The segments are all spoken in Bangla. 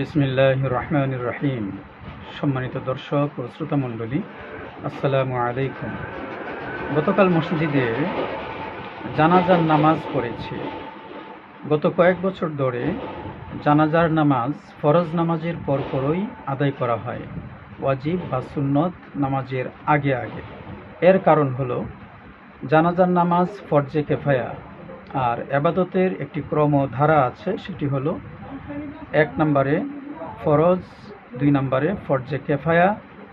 বিসমিল্লাহ রহমান রহিম সম্মানিত দর্শক ও শ্রোতা শ্রোতামণ্ডলী আসসালামু আলাইকুম। গতকাল মসজিদে জানাজার নামাজ পড়েছি। গত কয়েক বছর ধরে জানাজার নামাজ ফরজ নামাজের পরপরই আদায় করা হয়, ওয়াজিব বা সুন্নত নামাজের আগে আগে। এর কারণ হলো, জানাজার নামাজ ফরজে কেফায়া, আর এবাদতের একটি ক্রম ধারা আছে, সেটি হলো এক নম্বরে ফরজ, দুই নম্বরে ফরজে কেফায়া,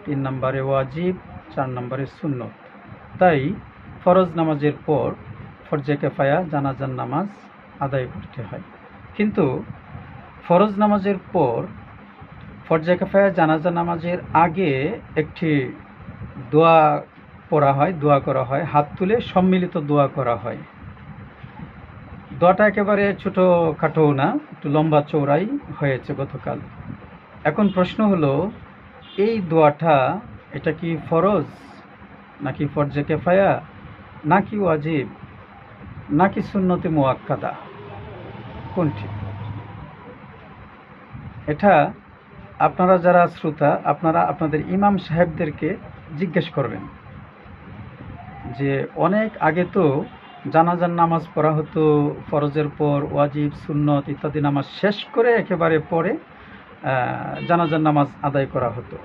তিন নম্বরে ওয়াজিব, চার নম্বরে সুন্নত। তাই ফরজ নামাজের পর ফরজে কেফায়া, জানাজার নামাজ আদায় করতে হয়। কিন্তু ফরজ নামাজের পর ফরজে কেফায়া জানাজা নামাজের আগে একটি দোয়া পড়া হয়, দোয়া করা হয়, হাত তুলে সম্মিলিত দোয়া করা হয়। দোয়াটা একেবারে ছোটো খাটো না, একটু লম্বা চৌড়াই হয়েছে গতকাল। এখন প্রশ্ন হলো, এই দোয়াটা, এটা কি ফরজ নাকি ফরজে কেফায়া নাকি ওয়াজিব নাকি সুন্নতে মোয়াক্কাদা কোনটি? এটা আপনারা যারা শ্রোতা, আপনারা আপনাদের ইমাম সাহেবদেরকে জিজ্ঞেস করবেন যে অনেক আগে তো জানাজার নামাজ পড়া হতো, ফরজের পর ওয়াজিব, সুন্নত ইত্যাদি নামাজ শেষ করে একেবারে পরে জানাজার নামাজ আদায় করা হতো।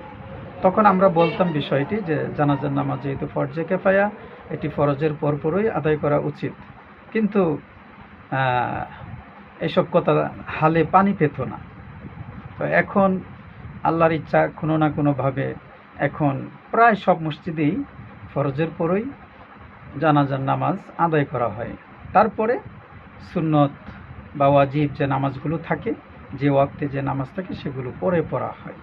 তখন আমরা বলতাম বিষয়টি যে জানাজার নামাজ যেহেতু ফরজে কেফায়া, এটি ফরজের পরপরই আদায় করা উচিত। কিন্তু এসব কথা হালে পানি পেত না। তো এখন আল্লাহর ইচ্ছা কোনো না কোনোভাবে এখন প্রায় সব মসজিদেই ফরজের পরই জানাজার নামাজ আদায় করা হয়। তারপরে সুন্নত বা ওয়াজিব যে নামাজগুলো থাকে, যে ওয়াক্তে যে নামাজ থাকে, সেগুলো পরে পড়া হয়।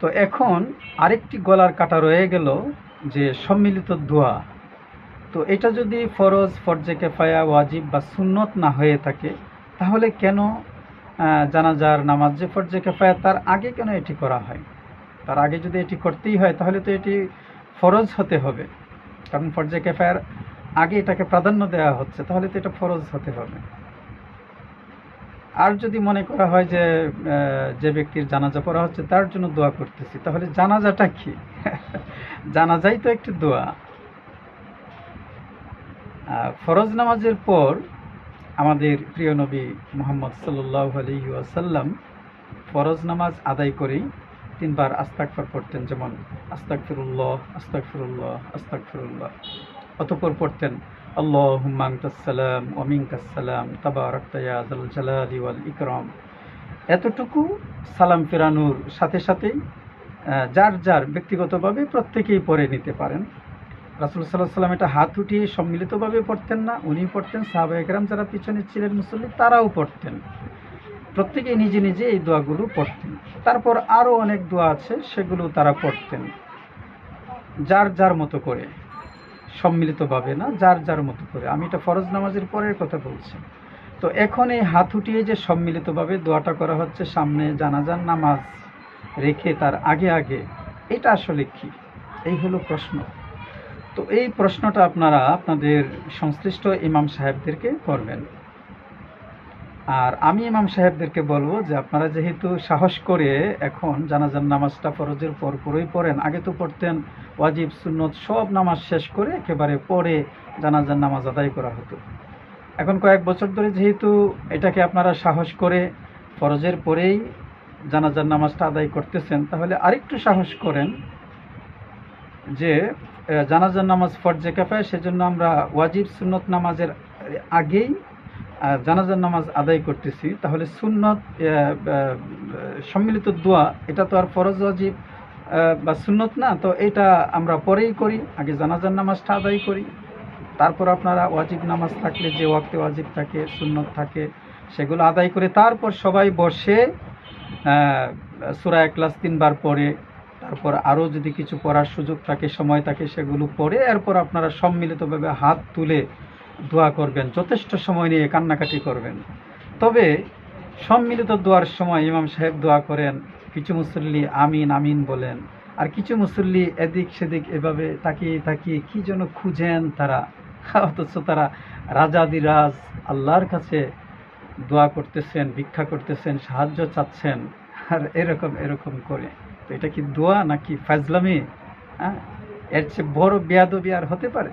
তো এখন আরেকটি গলার কাটা রয়ে গেল যে সম্মিলিত দোয়া। তো এটা যদি ফরজ, ফরজে কেফায়া, ওয়াজিব বা সুন্নত না হয়ে থাকে, তাহলে কেন জানাজার নামাজ যে ফরজে কেফায়া, তার আগে কেন এটি করা হয়? তার আগে যদি এটি করতেই হয়, তাহলে তো এটি ফরজ হতে হবে। কারণ ফরজে কেফায়ার আগে এটাকে প্রাধান্য দেওয়া হচ্ছে, তাহলে তো এটা ফরজ হতে হবে। আর যদি মনে করা হয় যে যে ব্যক্তির জানাজা পড়া হচ্ছে, তার জন্য দোয়া করতেছি, তাহলে জানাজাটা কি? জানাজাই তো একটি দোয়া। ফরজ নামাজের পর আমাদের প্রিয় নবী মোহাম্মদ সাল্লাহ আলী ওয়াসাল্লাম ফরজ নামাজ আদায় করেই তিনবার আস্তাকফর পড়তেন, যেমন আস্তাক ফিরুল্লাহ আস্তাক ফিরুল্লাহ আস্তাক ফিরুল্লাহ অতপর পড়তেন আল্লাহ হুম্মাংতাসালাম ওমিংকাসালাম তাবারকাল জালালি ওয়াল ইকরাম। এতটুকু সালাম ফেরানোর সাথে সাথেই যার যার ব্যক্তিগতভাবে প্রত্যেকেই পড়ে নিতে পারেন। রাসুল সাল্লাহ সাল্লাম এটা হাত উঠিয়ে সম্মিলিতভাবে পড়তেন না উনি পড়তেন সাহাবা একরাম যারা পিছনে ছিলেন মুসল্লি, তারাও পড়তেন। প্রত্যেকেই নিজে নিজে এই দোয়াগুলো পড়তেন। তারপর আরও অনেক দোয়া আছে, সেগুলো তারা পড়তেন। যার যার মতো করে, সম্মিলিতভাবে না, যার যার মতো করে। আমি এটা ফরজ নামাজের পরের কথা বলছি। তো এখন এই হাত উঠিয়ে যে সম্মিলিতভাবে দোয়াটা করা হচ্ছে, সামনে জানাজার নামাজ রেখে তার আগে আগে, এটা আসলে কি? এই হলো প্রশ্ন। তো এই প্রশ্নটা আপনারা আপনাদের সংশ্লিষ্ট ইমাম সাহেবদেরকে করবেন। আর আমি ইমাম সাহেবদেরকে বলব যে আপনারা যেহেতু সাহস করে এখন জানাজার নামাজটা ফরজের পর পরই পড়েন, আগে তো পড়তেন ওয়াজিব, সুন্নত সব নামাজ শেষ করে একেবারে পরে জানাজার নামাজ আদায় করা হতো। এখন কয়েক বছর ধরে যেহেতু এটাকে আপনারা সাহস করে ফরজের পরেই জানাজার নামাজটা আদায় করতেছেন, তাহলে আরেকটু সাহস করেন যে জানাজার নামাজ ফরজে কাফায়, সেজন্য আমরা ওয়াজিব, সুন্নত নামাজের আগেই জানাজার নামাজ আদায় করতেছি তাহলে সুন্নত সম্মিলিত দোয়া এটা তো আর ফরজ আহ, বা সুন্নত না তো এটা আমরা পরেই করি আগে জানাজার নামাজটা আদায় করি তারপর আপনারা ওয়াজিব নামাজ থাকলে যে ওয়াক্তে ওয়াজিব থাকে সুন্নত থাকে সেগুলো আদায় করে তারপর সবাই বসে সুরা ক্লাস তিনবার পরে তারপর আরও যদি কিছু পড়ার সুযোগ থাকে সময় থাকে সেগুলো পড়ে এরপর আপনারা সম্মিলিতভাবে হাত তুলে দোয়া করবেন, যথেষ্ট সময় নিয়ে কান্নাকাটি করবেন। তবে সম্মিলিত দোয়ার সময় ইমাম সাহেব দোয়া করেন, কিছু মুসল্লি আমিন আমিন বলেন। আর কিছু মুসল্লি এদিক সেদিক এভাবে তাকিয়ে তাকিয়ে কি যেন খুঁজেন তারা। অথচ তারা রাজাদিরাজ আল্লাহর কাছে দোয়া করতেছেন, ভিক্ষা করতেছেন, সাহায্য চাচ্ছেন। আর এরকম এরকম করে। তো এটা কি দোয়া নাকি ফাজলামি? হ্যাঁ? এর চেয়ে বড় বেয়াদবি আর হতে পারে?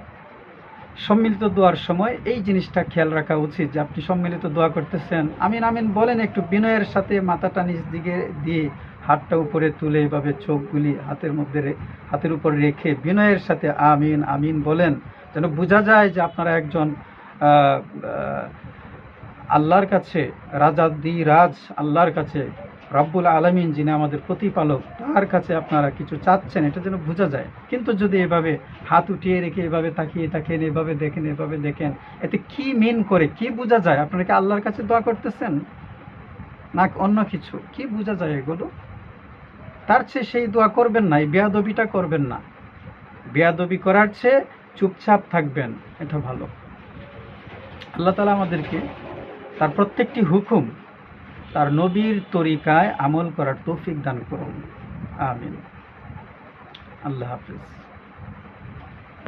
সম্মিলিত দোয়ার সময় এই জিনিসটা খেয়াল রাখা উচিত যে আপনি সম্মিলিত দোয়া করতেছেন। আমিন আমিন বলেন একটু বিনয়ের সাথে মাথাটা নিচ দিকে দিয়ে হাতটা উপরে তুলে এভাবে চোখগুলি হাতের মধ্যে হাতের উপর রেখে বিনয়ের সাথে আমিন আমিন বলেন যেন বোঝা যায় যে আপনারা একজন আল্লাহর কাছে, রাজা দি রাজ আল্লাহর কাছে রব্বুল আলমিন যিনি আমাদের প্রতিপালক, তার কাছে আপনারা কিছু চাচ্ছেন, এটা যেন বোঝা যায়। কিন্তু যদি এভাবে হাত উঠিয়ে রেখে এভাবে তাকিয়ে তাকিয়ে এভাবে দেখেন এভাবে দেখেন, এতে কি মিন করে, কি বোঝা যায়? আপনারা কি আল্লাহর কাছে দোয়া করতেছেন? না অন্য কিছু? কি বোঝা যায় এগুলো? তার চেয়ে সেই দোয়া করবেন না, এই বেয়াদবিটা করবেন না। বেয়াদবি করার চেয়ে চুপচাপ থাকবেন, এটা ভালো। আল্লাহ তালা আমাদেরকে তার প্রত্যেকটি হুকুম তার নবীর তরিকায় আমল করার তৌফিক দান করুন। আমিন। আল্লাহ হাফিজ।